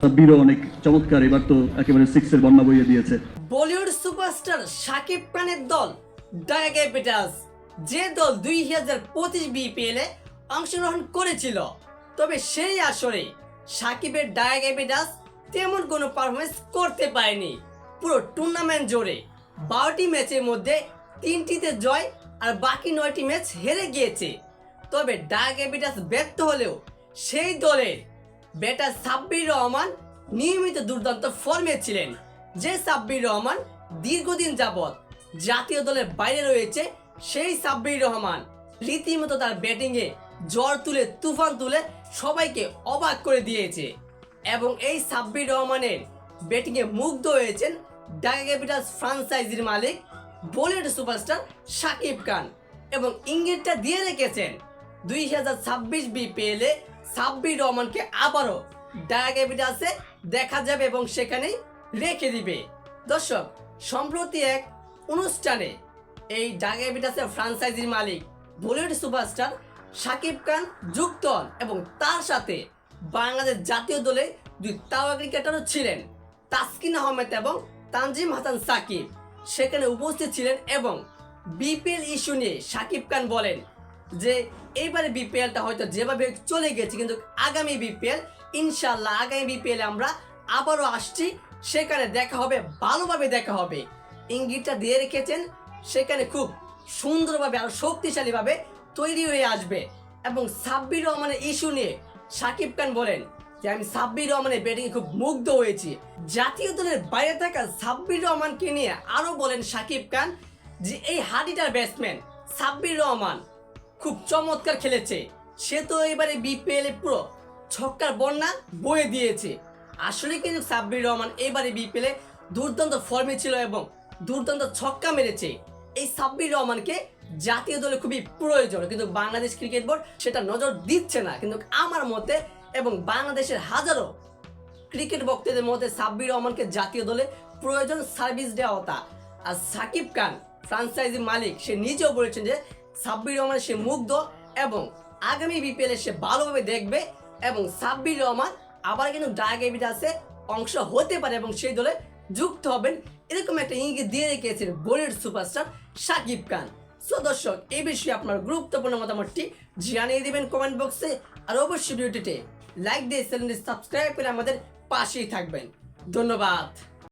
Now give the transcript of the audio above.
সাব্বিরও অনেক চমৎকার, এবার তো একেবারে সিক্সের বন্যা বইয়ে দিয়েছে। বলিউড সুপারস্টার শাকিব খানের দল ডায়া ক্যাপিটালস যে দল দুই হাজার পঁচিশ বিপিএল এ অংশগ্রহণ করেছিল। তবে সেই আসরে সাকিবের ডায়া ক্যাপিটালস তেমন কোনো পারফরমেন্স করতে পারেনি। পুরো টুর্নামেন্ট জুড়ে বারোটি ম্যাচের মধ্যে তিনটিতে জয় আর বাকি নয়টি ম্যাচ হেরে গিয়েছে। তবে ডায়া ক্যাপিটালস ব্যর্থ হলেও সেই দলের ব্যাটার সাব্বির রহমান নিয়মিত দুর্দান্ত ফর্মে ছিলেন। যে সাব্বির রহমান দীর্ঘদিন যাবৎ জাতীয় দলের বাইরে রয়েছে, সেই সাব্বির রহমান রীতিমতো তার ব্যাটিংয়ে জ্বর তুলে, তুফান তুলে সবাইকে অবাক করে দিয়েছে। এবং এই সাব্বির রহমানের ব্যাটিংয়ে মুগ্ধ হয়েছেন ঢাকা ক্যাপিটালস ফ্রাঞ্চাইজির মালিক বলিউড সুপারস্টার শাকিব খান। এবং ইঙ্গিতটা দিয়ে রেখেছেন, দুই হাজার ছাব্বিশ বিপিএল সাব্বির রহমানকে আবারও ঢাকা ক্যাপিটালসে দেখা যাবে এবং সেখানেই রেখে দিবে। দর্শক, সম্প্রতি এক অনুষ্ঠানে এই ঢাকা ক্যাপিটালসের ফ্রাঞ্চাইজির মালিক, বলিউড সুপারস্টার শাকিব খান যুক্ত হন এবং তার সাথে বাংলাদেশ জাতীয় দলে দুই তাওয়া ক্রিকেটারও ছিলেন, তাসকিন আহমেদ এবং তানজিম হাসান সাকিব। সেখানে উপস্থিত ছিলেন এবং বিপিএল ইস্যু নিয়ে শাকিব খান বলেন যে এইবারে বিপিএলটা হয়তো যেভাবে চলে গেছে, কিন্তু আগামী বিপিএল ইনশাল্লাহ আগামী বিপিএল আমরা আবারও আসছি। সেখানে দেখা হবে, ভালোভাবে দেখা হবে। ইঙ্গিতটা দিয়ে রেখেছেন, সেখানে খুব সুন্দরভাবে আর শক্তিশালীভাবে তৈরি হয়ে আসবে। এবং সাব্বির রহমানের ইস্যু নিয়ে সাকিব খান বলেন যে, আমি সাব্বির রহমানের ব্যাটিংয়ে খুব মুগ্ধ হয়েছি। জাতীয় দলের বাইরে থাকা সাব্বির রহমানকে নিয়ে আরও বলেন সাকিব খান যে, এই হাডিটার ব্যাটসম্যান সাব্বির রহমান খুব চমৎকার খেলেছে। সে তো এবারে বিপিএল এ পুরো ছক্কার বন্যা বয়ে দিয়েছে। আসলে কিন্তু সাব্বির রহমান এবারে বিপিএল এ দুর্দান্ত ফর্মে ছিল এবং দুর্দান্ত ছক্কা মেরেছে। এই সাব্বির রহমানকে জাতীয় দলে খুবই প্রয়োজন, কিন্তু বাংলাদেশ ক্রিকেট বোর্ড সেটা নজর দিচ্ছে না। কিন্তু আমার মতে এবং বাংলাদেশের হাজারো ক্রিকেট ভক্তদের মধ্যে সাব্বির রহমানকে জাতীয় দলে প্রয়োজন সার্ভিস দেওয়া হতা আর সাকিব খান, ফ্রাঞ্চাইজি মালিক, সে নিজেও বলেছেন যে সাব্বির রহমান সে মুগ্ধ এবং আগামী বিপিএল সে ভালোভাবে দেখবে এবং সাব্বির রহমান আবার কিন্তু ডায়াগেবিটাসে অংশ হতে পারে এবং সেই দলে যুক্ত হবেন এরকম একটা ইঙ্গিত দিয়ে রেখেছেন বলিউড সুপারস্টার সাকিব খান। সো দর্শক, এই বিষয়ে আপনার গুরুত্বপূর্ণ মতামতটি জানিয়ে দেবেন কমেন্ট বক্সে আর অবশ্যই ভিডিওটিতে লাইক দিয়ে চ্যানেলটি সাবস্ক্রাইব করে আমাদের পাশেই থাকবেন। ধন্যবাদ।